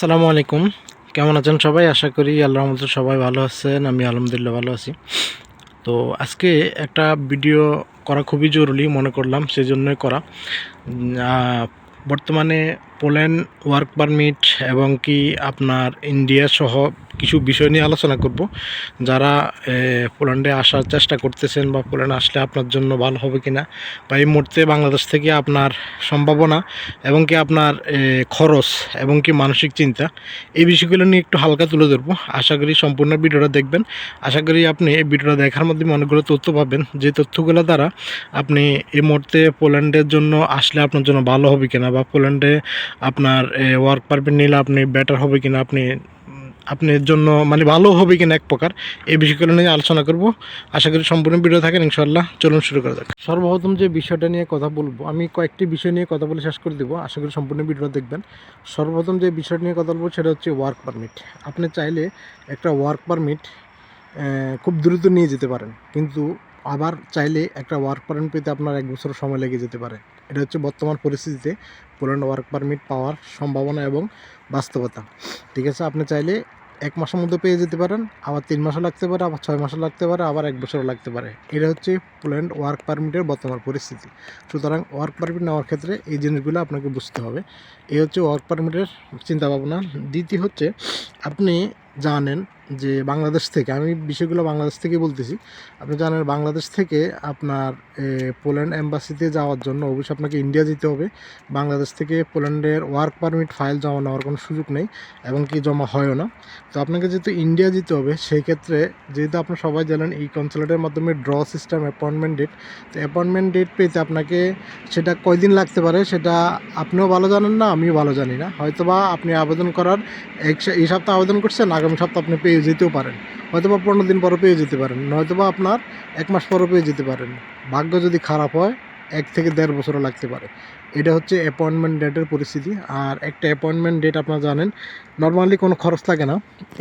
সালামু আলাইকুম। কেমন আছেন সবাই? আশা করি আল্লাহ মতো সবাই ভালো আছেন, আমি আলহামদুলিল্লাহ ভালো আছি। তো আজকে একটা ভিডিও করা খুবই জরুরি মনে করলাম সেই জন্যই করা বর্তমানে পোল্যান্ড ওয়ার্ক পারমিট এবং কি আপনার ইন্ডিয়া সহ কিছু বিষয় নিয়ে আলোচনা করব। যারা পোল্যান্ডে আসার চেষ্টা করতেছেন বা পোল্যান্ড আসলে আপনার জন্য ভালো হবে কিনা বা এই মুহূর্তে বাংলাদেশ থেকে আপনার সম্ভাবনা এবং কি আপনার খরচ এবং কি মানসিক চিন্তা, এই বিষয়গুলো নিয়ে একটু হালকা তুলে ধরবো। আশা করি সম্পূর্ণ ভিডিওটা দেখবেন। আশা করি আপনি এই ভিডিওটা দেখার মাধ্যমে অনেকগুলো তথ্য পাবেন যে তথ্যগুলো দ্বারা আপনি এই মুহূর্তে পোল্যান্ডের জন্য আসলে আপনার জন্য ভালো হবে কিনা বা পোল্যান্ডে আপনার ওয়ার্ক পারমিট নিলে আপনি বেটার হবে কিনা, আপনি আপনার জন্য মানে ভালো হবে কিনা এক প্রকার, এই বিষয়গুলো নিয়ে আলোচনা করব। আশা করি সম্পূর্ণ ভিডিও থাকেন ইনশাল্লাহ চলুন শুরু করা যাক। সর্বপ্রথম যে বিষয়টা নিয়ে কথা বলব, আমি কয়েকটি বিষয় নিয়ে কথা বলে শেষ করে দেবো। আশা করি সম্পূর্ণ ভিডিওটা দেখবেন। সর্বপ্রথম যে বিষয়টা নিয়ে কথা বলব, সেটা হচ্ছে ওয়ার্ক পারমিট আপনি চাইলে একটা ওয়ার্ক পারমিট খুব দ্রুত নিয়ে যেতে পারেন। কিন্তু আবার চাইলে একটা ওয়ার্ক পারমিট পেতে আপনার এক বছর সময় লেগে যেতে পারে। এটা হচ্ছে বর্তমান পরিস্থিতিতে পোল্যান্ড ওয়ার্ক পারমিট পাওয়ার সম্ভাবনা এবং বাস্তবতা। ঠিক আছে, আপনি চাইলে এক মাসের মধ্যে পেয়ে যেতে পারেন, আবার তিন মাসও লাগতে পারে, আবার ছয় মাসও লাগতে পারে, আবার এক বছরও লাগতে পারে। এটা হচ্ছে পোল্যান্ড ওয়ার্ক পারমিটের বর্তমান পরিস্থিতি। সুতরাং ওয়ার্ক পারমিট নেওয়ার ক্ষেত্রে এই জিনিসগুলো আপনাকে বুঝতে হবে। এই হচ্ছে ওয়ার্ক পারমিটের চিন্তাভাবনা। দ্বিতীয় হচ্ছে, আপনি জানেন যে বাংলাদেশ থেকে, আমি বিষয়গুলো বাংলাদেশ থেকে বলতেছি। আপনি জানেন বাংলাদেশ থেকে আপনার পোল্যান্ড এম্বাসিতে যাওয়ার জন্য অবশ্যই আপনাকে ইন্ডিয়া যেতে হবে। বাংলাদেশ থেকে পোল্যান্ডের ওয়ার্ক পারমিট ফাইল জমা নেওয়ার কোনো সুযোগ নেই এবং কি জমা হয়ও না। তো আপনাকে যেহেতু ইন্ডিয়া যেতে হবে, সেই ক্ষেত্রে যেহেতু আপনার সবাই জানেন, এই কনসুলেটের মাধ্যমে ড্র সিস্টেম, অ্যাপয়েন্টমেন্ট ডেট, তো অ্যাপয়েন্টমেন্ট ডেট পেতে আপনাকে সেটা কয়দিন লাগতে পারে সেটা আপনিও ভালো জানেন না, আমিও ভালো জানি না। হয়তোবা আপনি আবেদন করার এক এই সপ্তাহে আবেদন করছেন আগামী সপ্তাহ আপনি পেয়ে যেতেও পারেন। হয়তো বা পনেরো দিন পরে পেয়ে যেতে পারেন। নয়তো বা আপনার এক মাস পরও পেয়ে যেতে পারেন। ভাগ্য যদি খারাপ হয়, এক থেকে দেড় বছরও লাগতে পারে। এটা হচ্ছে অ্যাপয়েন্টমেন্ট ডেটের পরিস্থিতি। আর একটা অ্যাপয়েন্টমেন্ট ডেট আপনারা জানেন নর্মালি কোনো খরচ লাগে না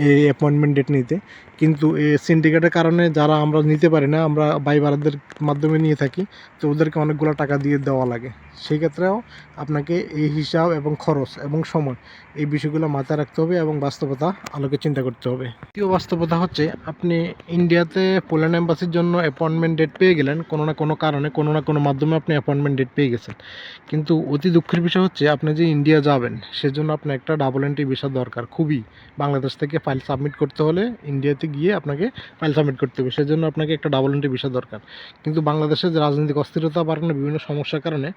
এই অ্যাপয়েন্টমেন্ট ডেট নিতে। কিন্তু এই সিন্ডিকেটের কারণে যারা আমরা নিতে পারি না, আমরা ভাই বারাদের মাধ্যমে নিয়ে থাকি, তো ওদেরকে অনেকগুলো টাকা দিয়ে দেওয়া লাগে। সেই ক্ষেত্রেও আপনাকে এই হিসাব এবং খরচ এবং সময় এই বিষয়গুলো মাথায় রাখতে হবে এবং বাস্তবতা আলোকে চিন্তা করতে হবে। দ্বিতীয় বাস্তবতা হচ্ছে, আপনি ইন্ডিয়াতে পোল্যান্ড অ্যাম্বাসির জন্য অ্যাপয়েন্টমেন্ট ডেট পেয়ে গেলেন, কোনো না কোনো কারণে, কোনো না কোনো মাধ্যমে আপনি অ্যাপয়েন্টমেন্ট ডেট পেয়ে গেছেন। কিন্তু অতি দুঃখের বিষয় হচ্ছে, আপনি যে ইন্ডিয়া যাবেন, সেজন্য আপনার একটা ডাবল এন্ট্রি ভিসা দরকার। খুবই। বাংলাদেশ থেকে ফাইল সাবমিট করতে হলে ইন্ডিয়াতে গিয়ে আপনাকে ফাইল সাবমিট করতে হবে। সেজন্য আপনাকে একটা ডাবল এন্ট্রি ভিসা দরকার। কিন্তু বাংলাদেশের রাজনৈতিক অস্থিরতা বা কারণে, বিভিন্ন সমস্যার কারণে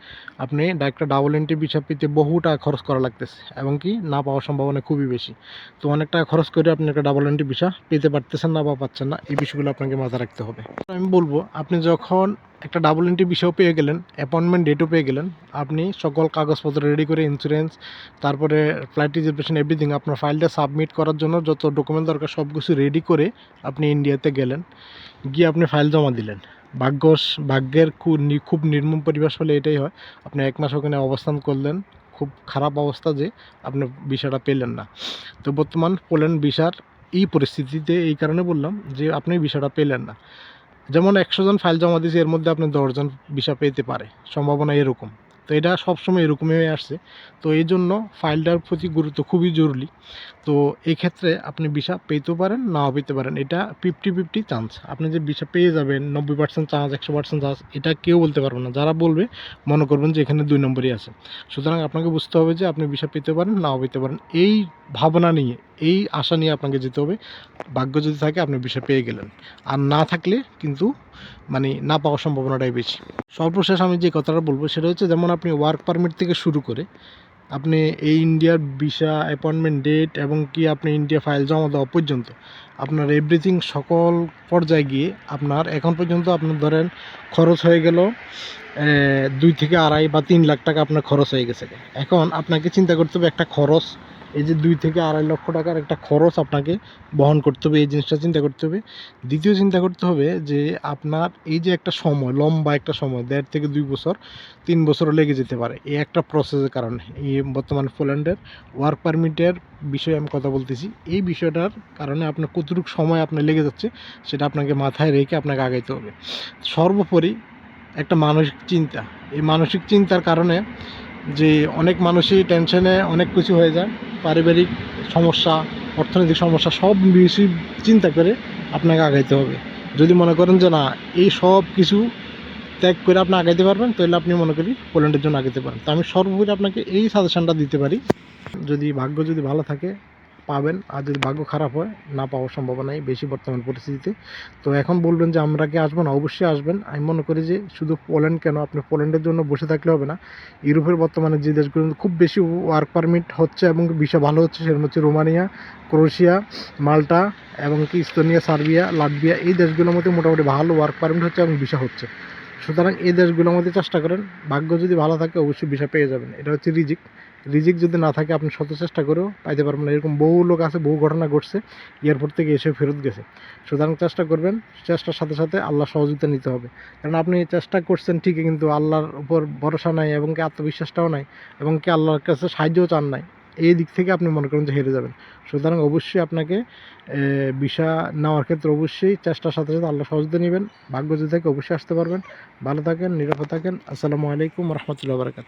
আপনি একটা ডাবল এন্ট্রি ভিসা পেতে বহু টাকা খরচ করা লাগতেছে এবং কি না পাওয়ার সম্ভাবনা খুবই বেশি। তো অনেক টাকা খরচ করে আপনি একটা ডাবল এন্ট্রি ভিসা পেতে পারতেছেন না বা পাচ্ছেন না, এই বিষয়গুলো আপনাকে মাথায় রাখতে হবে। আমি বলব, আপনি যখন একটা ডাবল এন্ট্রি বিষয়ও পেয়ে গেলেন অ্যাপয়েন্টমেন্ট ডেটও পেয়ে গেলেন। আপনি সকল কাগজপত্র রেডি করে ইন্স্যুরেন্স তারপরে ফ্লাইট রিজার্ভেশন এভরিথিং আপনার ফাইলটা সাবমিট করার জন্য যত ডকুমেন্ট দরকার সব কিছু রেডি করে আপনি ইন্ডিয়াতে গেলেন। গিয়ে আপনি ফাইল জমা দিলেন। ভাগ্যস ভাগ্যের খুব নির্মম পরিবেশ হলে এটাই হয়। আপনি এক মাস ওখানে অবস্থান করলেন, খুব খারাপ অবস্থা যে আপনি ভিসাটা পেলেন না। তো বর্তমান পোল্যান্ড ভিসার এই পরিস্থিতিতে এই কারণে বললাম যে আপনি ভিসাটা পেলেন না। যেমন একশো জন ফাইল জমা দিয়েছে, এর মধ্যে আপনি দশজন ভিসা পেতে পারে। সম্ভাবনা এরকম। তো এটা সবসময় এরকমই হয়ে আসছে। তো এই জন্য ফাইলটার প্রতি গুরুত্ব খুবই জরুরি। তো এই ক্ষেত্রে আপনি ভিসা পেতেও পারেন, নাও পেতে পারেন। এটা ফিফটি ফিফটি চান্স আপনি যে ভিসা পেয়ে যাবেন, নব্বই পার্সেন্ট চান্স একশো পার্সেন্ট চান্স এটা কেউ বলতে পারবে না। যারা বলবে, মনে করবেন যে এখানে দুই নম্বরই আছে। সুতরাং আপনাকে বুঝতে হবে যে আপনি ভিসা পেতে পারেন, নাও পেতে পারেন। এই ভাবনা নিয়ে এই আশা নিয়ে আপনাকে যেতে হবে। ভাগ্য যদি থাকে, আপনি ভিসা পেয়ে গেলেন। আর না থাকলে কিন্তু মানে না পাওয়ার সম্ভাবনাটাই বেশি। সর্বশেষ আমি যে কথাটা বলব, সেটা হচ্ছে যেমন আপনি ওয়ার্ক পারমিট থেকে শুরু করে, আপনি এই ইন্ডিয়ার ভিসা অ্যাপয়েন্টমেন্ট ডেট এবং কি আপনি ইন্ডিয়া ফাইল জমা দেওয়া পর্যন্ত, আপনার এভরিথিং সকল পর্যায়ে গিয়ে আপনার এখন পর্যন্ত আপনার ধরেন খরচ হয়ে গেল দুই থেকে আড়াই বা তিন লাখ টাকা আপনার খরচ হয়ে গেছে। এখন আপনাকে চিন্তা করতে হবে, একটা খরচ এই যে দুই থেকে আড়াই লক্ষ টাকার একটা খরচ আপনাকে বহন করতে হবে, এই জিনিসটা চিন্তা করতে হবে। দ্বিতীয় চিন্তা করতে হবে যে আপনার এই যে একটা সময়, লম্বা একটা সময়, দেড় থেকে দুই বছর, তিন বছরও লেগে যেতে পারে। এই একটা প্রসেসের কারণে, এই বর্তমান পোল্যান্ডের ওয়ার্ক পারমিটের বিষয়ে আমি কথা বলতেছি। এই বিষয়টার কারণে আপনার কতটুকু সময় আপনার লেগে যাচ্ছে, সেটা আপনাকে মাথায় রেখে আপনাকে আগাইতে হবে। সর্বোপরি একটা মানসিক চিন্তা, এই মানসিক চিন্তার কারণে যে অনেক মানুষই টেনশনে অনেক কিছু হয়ে যায়, পারিবারিক সমস্যা, অর্থনৈতিক সমস্যা, সব বেশি চিন্তা করে আপনাকে আগাইতে হবে। যদি মনে করেন যে না, এই সব কিছু ত্যাগ করে আপনি আগাইতে পারবেন, তাহলে আপনি মনে করি পোল্যান্ডের জন্য আগাইতে পারেন। তো আমি সর্বোপরি আপনাকে এই সাজেশানটা দিতে পারি। যদি ভাগ্য যদি ভালো থাকে পাবেন। আর যদি ভাগ্য খারাপ হয়, না পাওয়ার সম্ভাবনাই বেশি বর্তমান পরিস্থিতিতে। তো এখন বলবেন যে আমরা কি আসব না? অবশ্যই আসবেন। আমি মনে করি যে শুধু পোল্যান্ড কেন? আপনি পোল্যান্ডের জন্য বসে থাকলে হবে না। ইউরোপের বর্তমানে যে দেশগুলো খুব বেশি ওয়ার্ক পারমিট হচ্ছে এবং বিষয় ভালো হচ্ছে, সেরকম হচ্ছে রোমানিয়া, ক্রোয়েশিয়া, মাল্টা এবং কি ইস্তোনিয়া, সার্বিয়া, লাটভিয়া, এই দেশগুলোর মধ্যে মোটামুটি ভালো ওয়ার্ক পারমিট হচ্ছে এবং ভিসা হচ্ছে। সুতরাং এই দেশগুলোর মধ্যে চেষ্টা করেন। ভাগ্য যদি ভালো থাকে, অবশ্যই ভিসা পেয়ে যাবেন। এটা হচ্ছে রিজিক। রিজিক যদি না থাকে, আপনি শত চেষ্টা করেও পাইতে পারবেন না। এরকম বহু লোক আছে, বহু ঘটনা ঘটছে, এয়ারপোর্ট থেকে এসে ফেরত গেছে। সুতরাং চেষ্টা করবেন, চেষ্টার সাথে সাথে আল্লাহ সহযোগিতা নিতে হবে। কারণ আপনি চেষ্টা করছেন ঠিকই, কিন্তু আল্লাহর উপর ভরসা নাই এবং কি আত্মবিশ্বাসটাও নাই এবং কি আল্লাহর কাছে সাহায্যও চান নাই। এই দিক থেকে আপনি মনে করেন যে হেরে যাবেন। সুতরাং অবশ্যই আপনাকে বিষা নেওয়ার ক্ষেত্রে অবশ্যই চেষ্টার সাথে সাথে আল্লাহ সহযোগিতা নেবেন। ভাগ্য যদি থাকে অবশ্যই আসতে পারবেন। ভালো থাকেন, নিরাপদ থাকেন। আসসালামু আলাইকুম রহমতুল্লাহ বারকাত